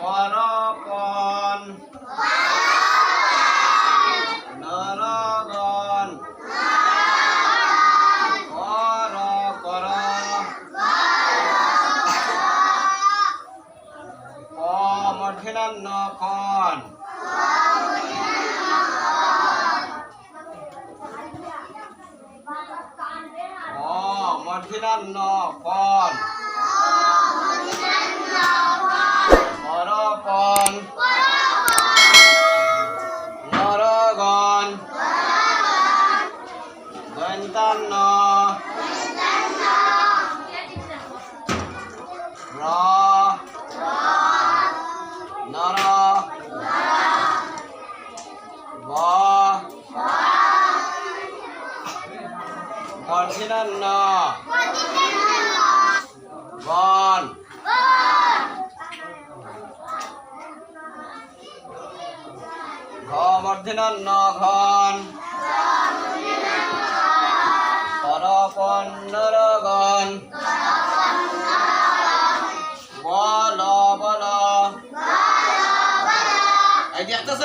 করকন নরগণ। কর কর মঠেরান্ন খন মঠেরান্ন খন মস্তান্ন র। নর। ব। বর্ধিনান্ন। ঘন ঘ বর্ধিনান্ন ঘন। পন্নরগণ বল বল এই দিয়ে আসতেছ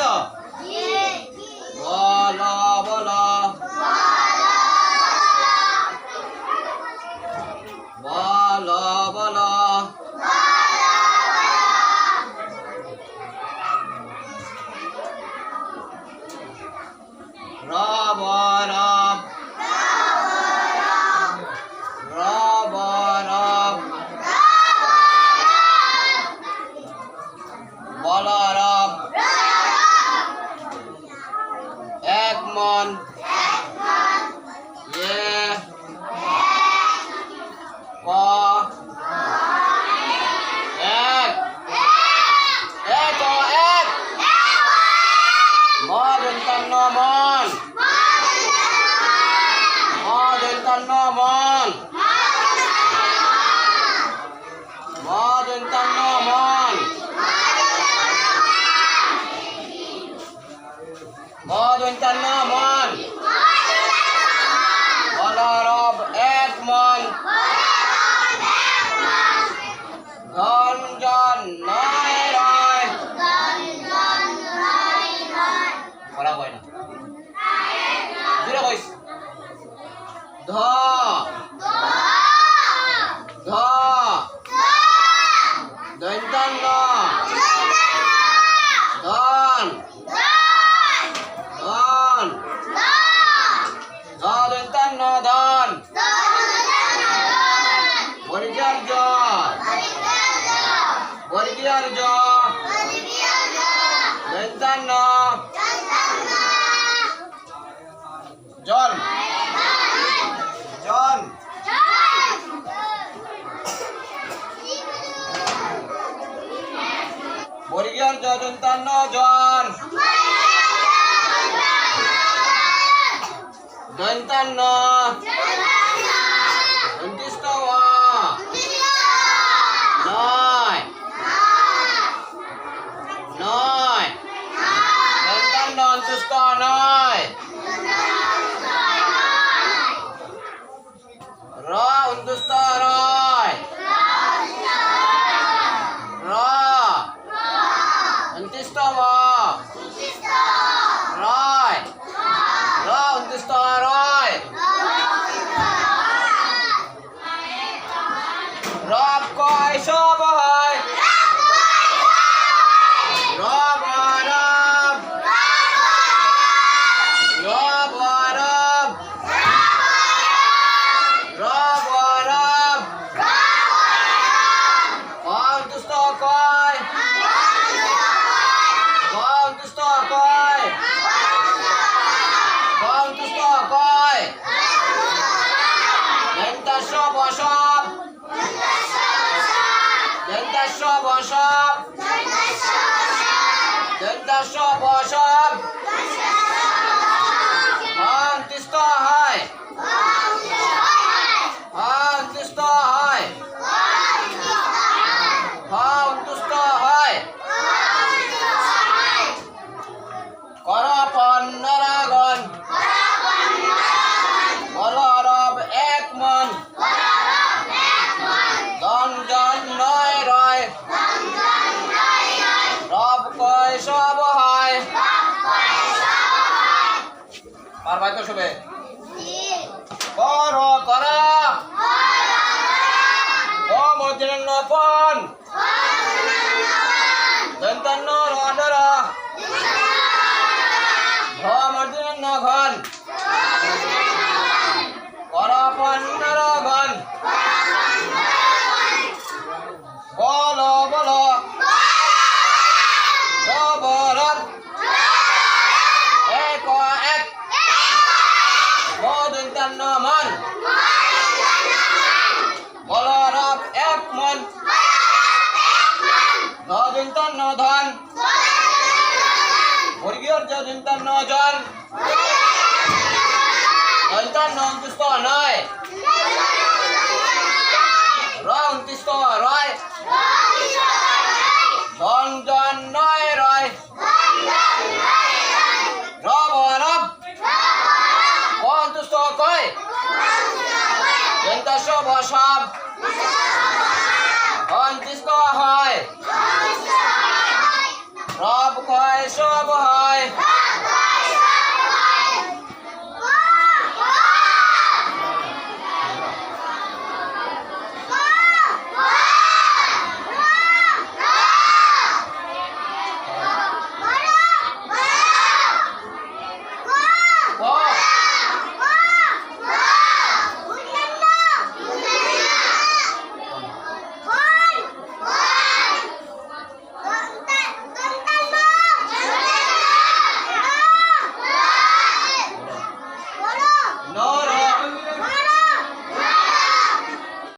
ধন্যবান ধ ধ দৈন্তান্ন ধন ধন ধ দৈন্তান্ন ধন পরিচার্য পরিচার্য দৈন্তান্ন Jodontano John Dontano John দশ বছর করবে কর। করা। অমর্জন্য পন দন্তান্ন রডর ভমর্জন্য ঘন কর পন্নর ঘন বল বল রবরব এক এক মদন্তান্ন মন বলরব এক মন নদন্তান্ন ধন মুরগির যদন্তান্ন জন দন্তান্ন অন্তুষ্ট নয় কয় সব হয়।